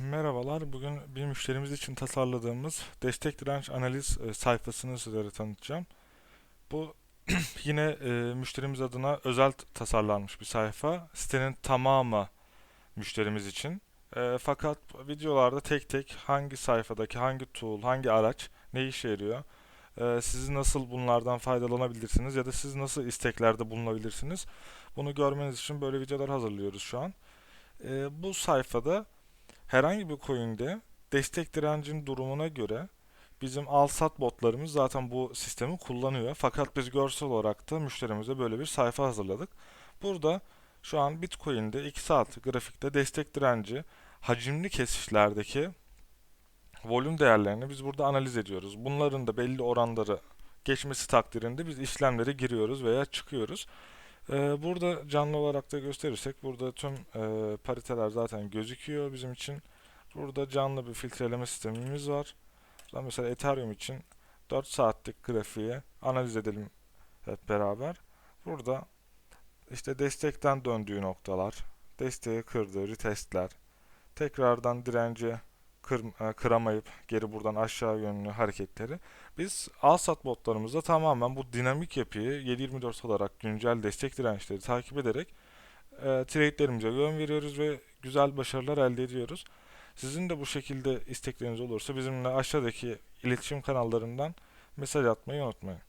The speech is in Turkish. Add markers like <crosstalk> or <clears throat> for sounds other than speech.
Merhabalar. Bugün bir müşterimiz için tasarladığımız destek direnç analiz e, sayfasını sizlere tanıtacağım. Bu <clears throat> yine e, müşterimiz adına özel tasarlanmış bir sayfa. Sitenin tamamı müşterimiz için. E, fakat videolarda tek tek hangi sayfadaki hangi tool, hangi araç ne işe yarıyor, siz nasıl bunlardan faydalanabilirsiniz ya da siz nasıl isteklerde bulunabilirsiniz. Bunu görmeniz için böyle videolar hazırlıyoruz şu an. Bu sayfada herhangi bir coin'de destek direncin durumuna göre bizim al-sat botlarımız zaten bu sistemi kullanıyor. Fakat biz görsel olarak da müşterimize böyle bir sayfa hazırladık. Burada şu an Bitcoin'de 2 saat grafikte destek direnci hacimli kesişlerdeki volüm değerlerini biz burada analiz ediyoruz. Bunların da belli oranları geçmesi takdirinde biz işlemlere giriyoruz veya çıkıyoruz. Ee, burada canlı olarak da gösterirsek burada tüm e, pariteler zaten gözüküyor bizim için. Burada canlı bir filtreleme sistemimiz var. Burada mesela Ethereum için 4 saatlik grafiği analiz edelim hep beraber. Burada işte destekten döndüğü noktalar, desteği kırdığı retestler, tekrardan direnci kır, e, kıramayıp geri buradan aşağı yönlü hareketleri. Biz al-sat botlarımızda tamamen bu dinamik yapıyı 7/24 olarak güncel destek dirençleri takip ederek e, trade'lerimize yön veriyoruz ve güzel başarılar elde ediyoruz. Sizin de bu şekilde istekleriniz olursa bizimle aşağıdaki iletişim kanallarından mesaj atmayı unutmayın.